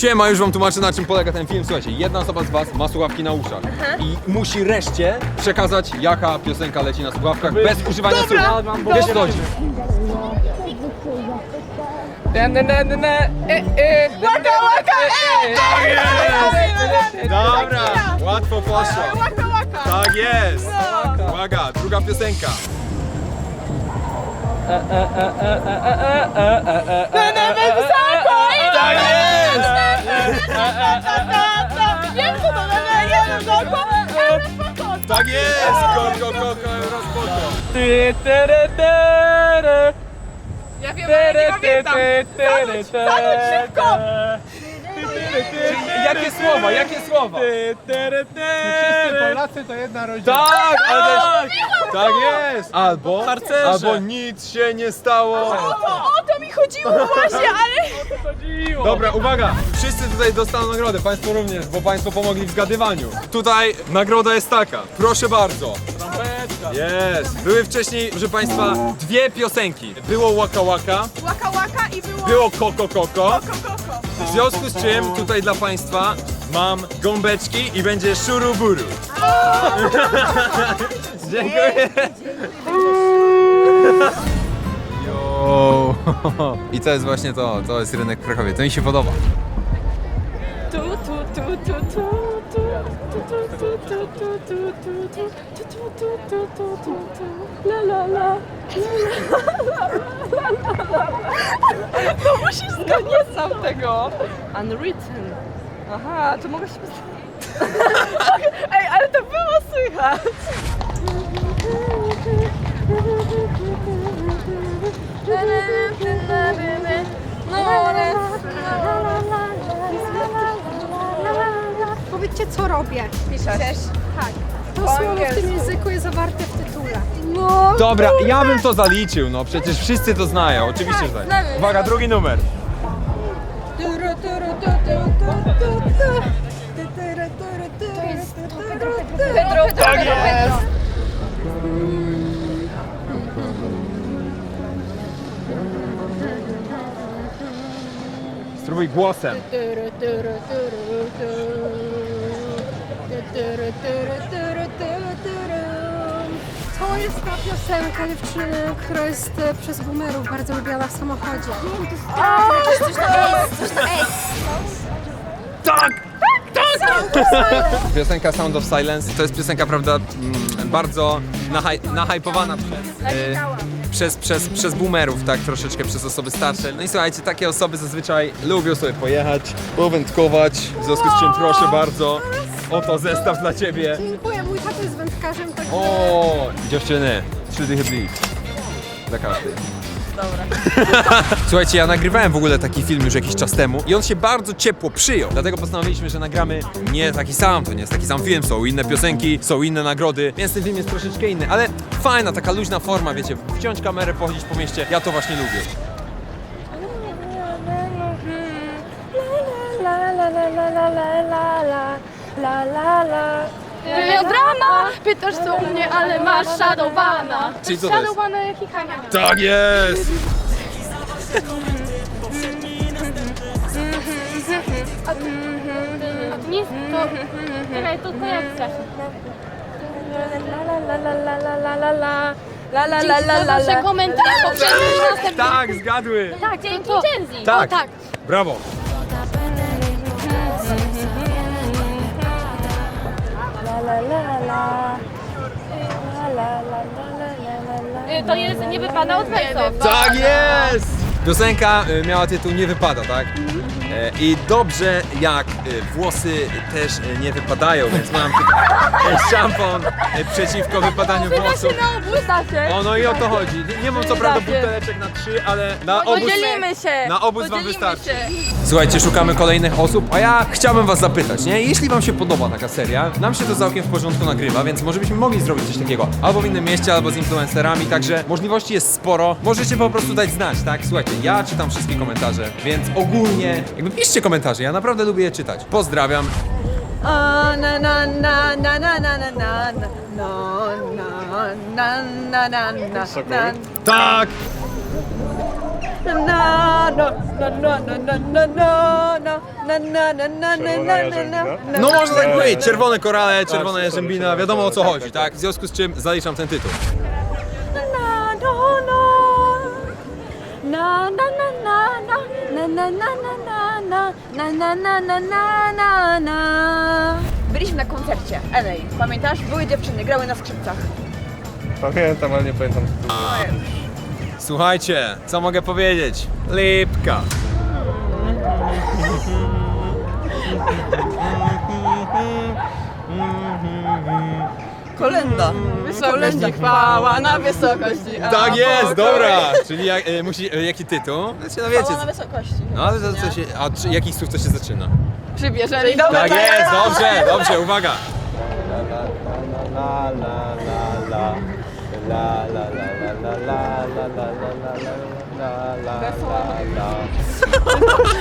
Siema, już wam tłumaczę na czym polega ten film. Słuchajcie, jedna osoba z was ma słuchawki na uszach i musi reszcie przekazać jaka piosenka leci na słuchawkach bez używania słów. Wiesz co chodzi? Łaka, łaka, Dobra, łatwo poszło. Łaka, łaka! Tak jest. Uwaga, druga piosenka. Tak jest! Wiem Tak jest! Koko, koko, rozpoko. Ja wiem, ale nie pamiętam. Zanuć, zanuć szybko! Jakie słowa, jakie słowa? Wszyscy Polacy to jedna rodzina. Tak, ale też, tak jest! Albo, Harcerze. albo nic się nie stało. O, o to mi chodziło właśnie, ale... Dobra, uwaga! Wszyscy tutaj dostaną nagrodę, Państwo również, bo Państwo pomogli w zgadywaniu. Tutaj nagroda jest taka, proszę bardzo. Jest! Były wcześniej, proszę Państwa, dwie piosenki. Było Waka Waka, Łaka, łaka i było... było Koko Koko. Koko, koko. W związku z czym tutaj dla Państwa mam gąbeczki i będzie szuruburu. Dziękuję. I to jest właśnie to, to jest rynek w Krakowie. To mi się podoba. Tu, tu, tu, tu, tu, tu, tu, tu, tu, tu, tu, tu, tu, tu, tu, tu, tu, tu, tu, tu. La, la, la. To musisz zgadnąć sam tego. Unwritten. Aha, to mogę się... Ej, ale to było słychać. Powiedzcie, co robię. Piszesz. Tak. To słowo w tym języku jest zawarte w tytule. No. Dobra, ja bym to zaliczył, no przecież wszyscy to znają, oczywiście, że tak. Uwaga, drugi numer. Pedro, Pedro, Pedro. Spróbuj głosem. To jest ta piosenka dziewczyny, która jest e, przez boomerów bardzo lubiana w samochodzie. Piosenka Sound of Silence to jest piosenka, prawda, mm, bardzo nahaj, nahypowana przez, e, przez, przez, przez boomerów, tak, troszeczkę przez osoby starsze. No i słuchajcie, takie osoby zazwyczaj lubią sobie pojechać, powędkować, w związku z czym proszę bardzo, oto zestaw dla Ciebie. Dziękuję, mój tato jest wędkarzem, także... O, dziewczyny, trzy dychy. Dla każdej. Słuchajcie, ja nagrywałem w ogóle taki film już jakiś czas temu i on się bardzo ciepło przyjął. Dlatego postanowiliśmy, że nagramy nie taki sam, to nie jest taki sam film, są inne piosenki, są inne nagrody, więc ten film jest troszeczkę inny, ale fajna, taka luźna forma, wiecie, wciąć kamerę, pochodzić po mieście, ja to właśnie lubię. Melodrama! Pytasz co u mnie, ale masz Shadowbana. Czyli co to jest? Shadowbana. Tak jest! Nie, to... Czekaj, to, to jak chcesz. La la la la la la Wasze komentarze poprzednich następnych. Tak, zgadły! Tak, dzięki Genzi. Tak, O, tak. brawo! la la la. La la la la la la la. Y to jest nie wypada od wejców. Tak jest! Piosenka y, miała tytuł Nie wypada, tak? E, I dobrze jak y, włosy też y, nie wypadają, więc mam tutaj szampon przeciwko wypadaniu włosów. na obóz dacie. O, no i o to chodzi. Nie, nie mam co prawda Dacie. buteleczek na trzy, ale na obóz, Podzielimy się. na obóz wam Podzielimy wystarczy. się. Słuchajcie, szukamy kolejnych osób, a ja chciałbym was zapytać, nie? Jeśli wam się podoba taka seria, nam się to całkiem w porządku nagrywa, więc może byśmy mogli zrobić coś takiego albo w innym mieście, albo z influencerami, także możliwości jest sporo. Możecie po prostu dać znać, tak? Słuchajcie, ja czytam wszystkie komentarze, więc ogólnie, jakby piszcie komentarze, ja naprawdę lubię je czytać. Pozdrawiam. A, na na na na na na na na na na na na na na na Tak! no no no no no no no no No można tak powiedzieć, czerwone korale, czerwona jarzębina, wiadomo o co chodzi, tak? W związku z czym zaliczam ten tytuł. Na na na na na na na na na na na na na na na na Byliśmy na koncercie Enej, pamiętasz? Były dziewczyny, grały na skrzypcach. Pamiętam, ale nie pamiętam. Słuchajcie, co mogę powiedzieć? Lipka. Kolenda. Wysokości chwała na wysokości. a Tak jest, pokój. dobra. Czyli jak, e, musi, e, jaki tytuł? Znaczy, no wiecie. Chwała na wysokości. No ale to co się, a czy, jakich słów to się zaczyna? Przybierzeli do Tak jest, dobrze, dobrze, uwaga.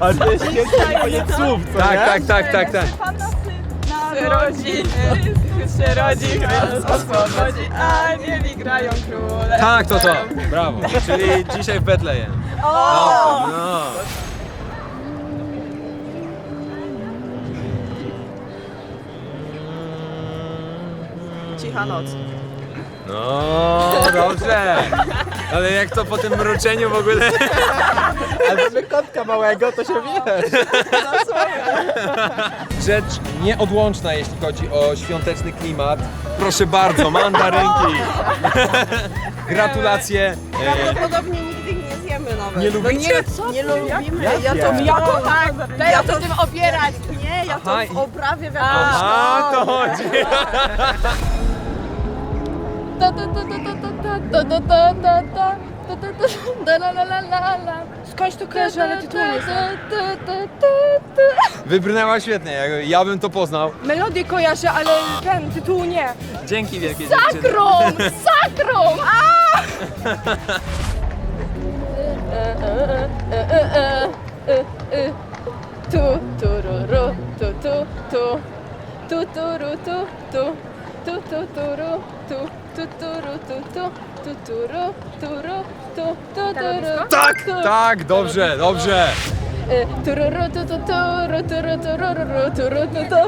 Ale to jest świetny koniec słów, co Tak, nie? tak, tak, tak, tak. Rodzi, się rodzi, Chrystus oswobodzi, anieli grają króle. Tak, to to. Brawo. Czyli dzisiaj w Betlejem. No, no. Cicha noc. No, dobrze. Ale jak to po tym mruczeniu w ogóle... Ale mamy kotka małego, to się wiesz. Rzecz nieodłączna, jeśli chodzi o świąteczny klimat. Proszę bardzo, mandarynki. Gratulacje. E, Prawdopodobnie nigdy ich nie zjemy nawet. Nie lubicie? No nie, nie lubimy. Ja to wiem. jako tak. Teraz to tym opierać. Nie, ja to Aha, w i- oprawie wiadomo. Aha, to chodzi. Ta ta ta ta ta ta ta ta ta ta ta ta ta ta ta la la la la la. Skądś to ale tytułu nie znam. Ta ta ta ta. Wybrnęła świetnie, ja- ja bym to poznał. Melodię kojarzę, ale ten tytuł nie. Dzięki wielkie dziewczyny. Sakrum! Sakrum! A! Tu, tu, ru, ru, tu, tu, tu. Tu, tu, ru, tu, tu. Tu, tu, tu, ru, tu. Tu, tu, ru, tu, tu. Tu, tu, ru, tu, ru, tu. Tu, tu, ru, Tak, tu. tak, dobrze, dobrze. Tu, ru, tu, tu, tu, ru, tu, ru, tu, ru, ru, ru, tu, ru, tu, tu. Em, ru, tu, ru, tururu tu tu turu turu tururu turu tu tu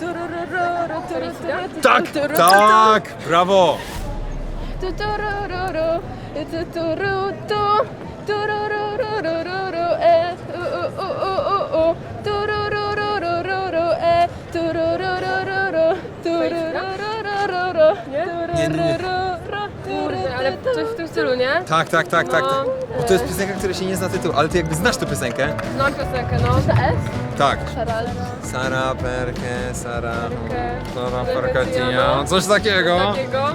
tururu Tak, tak, brawo! Tu tururu tu turu ale coś w tym stylu, nie? Tak, tak, tak, tak. tak. To jest piosenka, która się nie zna tytułu, ale ty jakby znasz tę piosenkę. Znam piosenkę, no. To S? Tak. Szaral. Sara Perke, Sara... Perke, Sara Perketia, coś takiego. Takiego.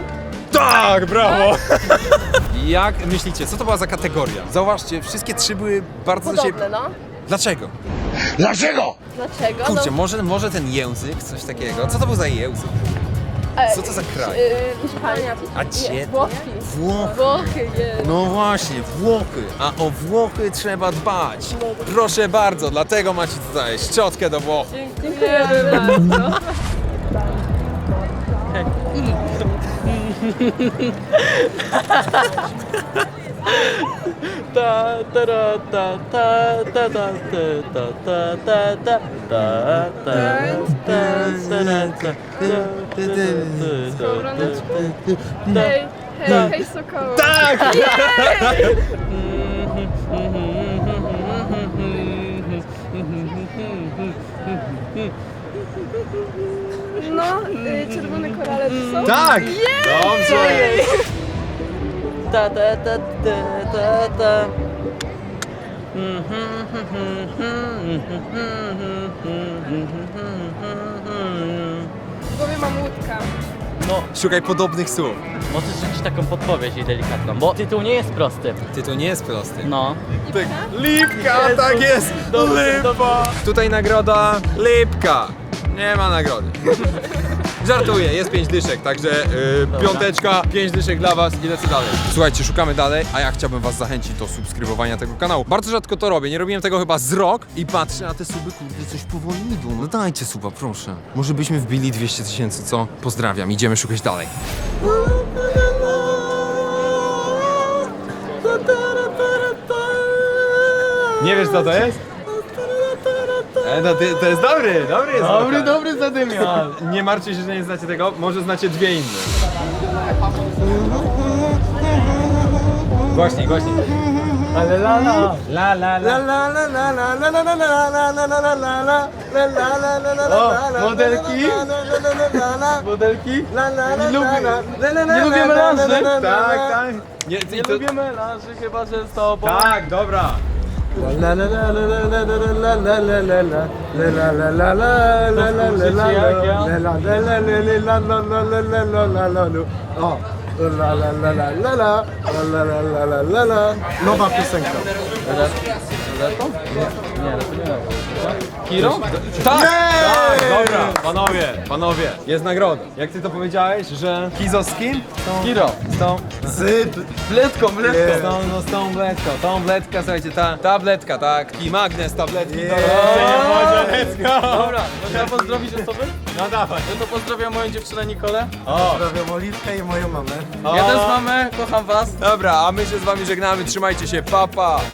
Tak, brawo! Jak myślicie, co to była za kategoria? Zauważcie, wszystkie trzy były bardzo do siebie... No. Dlaczego? Dlaczego? Kurczę, no, może, może ten język, coś takiego. Co to był za język? E, Co to za kraj? Hiszpania. A Nie, cie... Włochi. Włochy. Włochy, jest. No właśnie, Włochy. A o Włochy trzeba dbać. Proszę bardzo, dlatego macie tutaj szczotkę do Włoch. Dziękujemy bardzo. ta ta ta ta ta ta ta ta ta ta ta ta Hej, hej, hej Sokoło. Tak! No, y, czerwone korale to są. Tak! Dobrze! Ta ta ta ta ta ta W głowie mam łódka. No, Szukaj podobnych słów. możesz rzucić taką podpowiedź i delikatną, bo tytuł nie jest prosty. Tytuł nie jest prosty. No. Lipka, tak jest! Dobrze, Lipa! Tutaj nagroda Lipka. Nie ma nagrody. Żartuję, jest pięć dyszek, także yy, piąteczka, pięć dyszek dla was i lecę dalej. Słuchajcie, szukamy dalej, a ja chciałbym was zachęcić do subskrybowania tego kanału. Bardzo rzadko to robię, nie robiłem tego chyba z rok i patrzę na te suby, kurde, coś powoli idą. No dajcie suba, proszę. Może byśmy wbili 200 tysięcy, co? Pozdrawiam, idziemy szukać dalej. Nie wiesz co to jest? E, no, ty, to jest dobry, dobry jest Dobry, wokal. dobry. Nie martwcie się, że nie znacie tego, może znacie dwie inne. Głośniej, głośniej. Ale lala. La la la. O, modelki? Modelki? Nie lubię, nie lubię melanży. Tak, tak. Nie, Nie to- lubię melanży, chyba że z tobą. Tak, dobra. Ja? Nowa piosenka. Kiro? Tak! tak! Dobra, panowie, panowie, jest nagroda. Jak ty to powiedziałeś, że Kizo z kim? Kiro. Z tą, Z Bledką, z bledką. tą, no, z tą bledką, tą bledkę, słuchajcie, ta tabletka, tak, i magnes tabletki. Dobra, to trzeba pozdrowić osoby? No dawaj. Ja to pozdrawiam moją dziewczynę Nikolę. Pozdrawiam Oliwkę i moją mamę. Ja też mamę, kocham was. Dobra, a my się z wami żegnamy, trzymajcie się, papa. Pa.